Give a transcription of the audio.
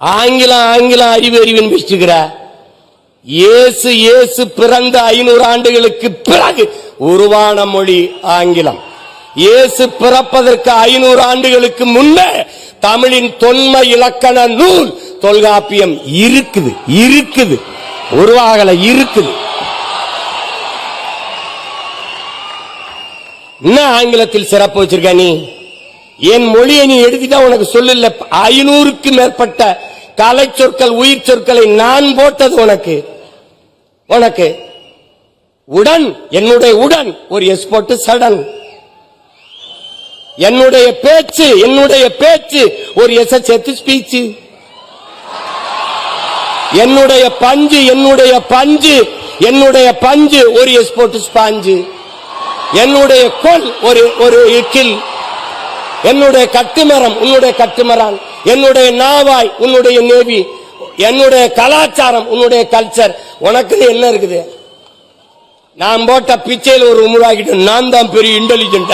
ஆங்கிலம் ஆங்கிலம் அறிவு அறிவுன்னு வச்சுக்கிற இயேசு இயேசு பிறந்த ஐநூறு ஆண்டுகளுக்கு பிறகு உருவான மொழி ஆங்கிலம். இயேசு பிறப்பதற்கு ஐநூறு ஆண்டுகளுக்கு முன்னே தமிழின் தொன்மை இலக்கண நூல் தொல்காப்பியம் இருக்குது இருக்குது உருவாகல இருக்குது. என்ன ஆங்கிலத்தில் சிறப்பு வச்சிருக்க நீ? என் மொழியை நீ எழுதிட்டா உனக்கு சொல்லல ஐநூறுக்கு மேற்பட்ட கலை சொற்கள் உயிர் சொற்களை நான் போட்டது உனக்கு. உனக்கு. உடன் என்னுடைய உடன். ஒரு எஸ் போட்டு சடன் என்னுடைய பேச்சு என்னுடைய பேச்சு. ஒரு எஸ் சேர்த்து ஸ்பீச் என்னுடைய பஞ்சு என்னுடைய பஞ்சு. என்னுடைய பஞ்சு ஒரு எஸ் போட்டு ஸ்பாஞ்சு என்னுடைய கொல் ஒரு ஒரு இக்கில் என்னுடைய கட்டுமரம் உன்னுடைய கட்டுமரம் என்னுடைய நாவாய் உன்னுடைய நேவி. என்னுடைய கலாச்சாரம் உன்னுடைய கல்ச்சர் உனக்கு என்ன இருக்குது? நான் போட்ட பிச்சையில் ஒரு உமுறாக்கிட்டு நான் தான் பெரிய இன்டெலிஜென்ட்